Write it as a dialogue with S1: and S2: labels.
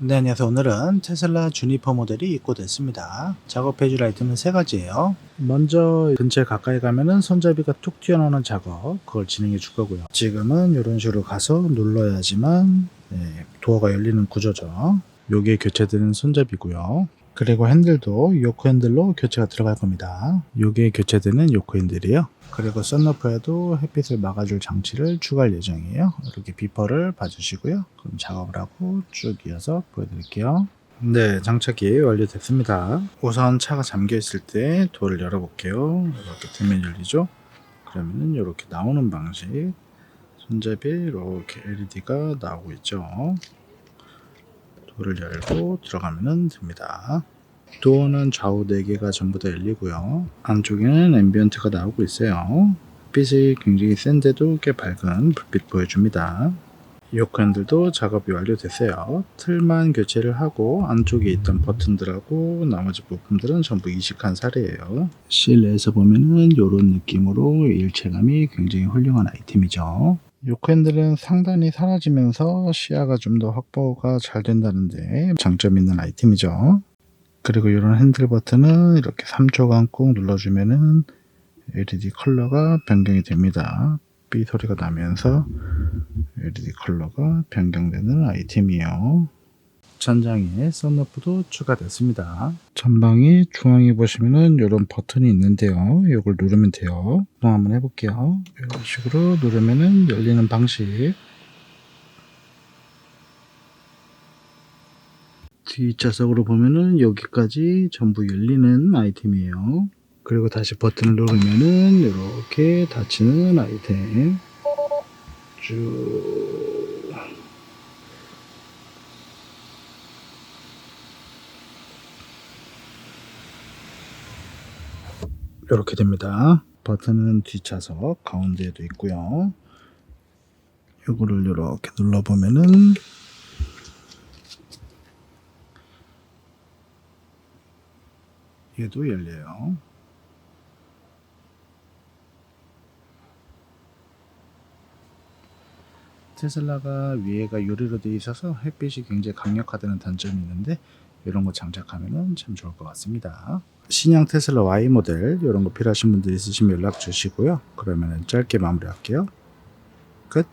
S1: 네, 안녕하세요. 오늘은 테슬라 주니퍼 모델이 입고됐습니다. 작업해줄 아이템은 세 가지예요. 먼저 근처에 가까이 가면은 손잡이가 툭 튀어나오는 작업, 그걸 진행해 줄 거고요. 지금은 이런 식으로 가서 눌러야지만 네, 도어가 열리는 구조죠. 요게 교체되는 손잡이고요. 그리고 핸들도 요코 핸들로 교체가 들어갈 겁니다. 요게 교체되는 요코 핸들이에요. 그리고 썬루프에도 햇빛을 막아줄 장치를 추가할 예정이에요. 이렇게 비퍼를 봐주시고요. 그럼 작업을 하고 쭉 이어서 보여드릴게요. 네, 장착이 완료됐습니다. 우선 차가 잠겨 있을 때 도어를 열어볼게요. 이렇게 되면 열리죠. 그러면은 이렇게 나오는 방식. 손잡이 이렇게 LED가 나오고 있죠. 도어를 열고 들어가면 됩니다. 도어는 좌우 4개가 전부 다 열리고요. 안쪽에는 앰비언트가 나오고 있어요. 빛이 굉장히 센데도 꽤 밝은 불빛 보여줍니다. 요크 핸들도 작업이 완료됐어요. 틀만 교체를 하고 안쪽에 있던 버튼들하고 나머지 부품들은 전부 이식한 사례예요. 실내에서 보면은 이런 느낌으로 일체감이 굉장히 훌륭한 아이템이죠. 요크 핸들은 상단이 사라지면서 시야가 좀 더 확보가 잘 된다는데 장점 있는 아이템이죠. 그리고 이런 핸들 버튼은 이렇게 3초간 꾹 눌러주면은 LED 컬러가 변경이 됩니다. 삐 소리가 나면서 LED 컬러가 변경되는 아이템이에요. 천장에 썬루프도 추가됐습니다. 전방에 중앙에 보시면은 이런 버튼이 있는데요. 이걸 누르면 돼요. 또 한번 해볼게요. 이런 식으로 누르면은 열리는 방식. 뒷좌석으로 보면은 여기까지 전부 열리는 아이템이에요. 그리고 다시 버튼을 누르면은 이렇게 닫히는 아이템. 쭉. 이렇게 됩니다. 버튼은 뒷좌석 가운데에도 있고요. 이거를 이렇게 눌러보면은 얘도 열려요. 테슬라가 위에가 유리로 되어 있어서 햇빛이 굉장히 강력하다는 단점이 있는데 이런 거 장착하면 참 좋을 것 같습니다. 신형 테슬라 Y 모델 이런 거 필요하신 분들 있으시면 연락 주시고요. 그러면 짧게 마무리할게요. 끝.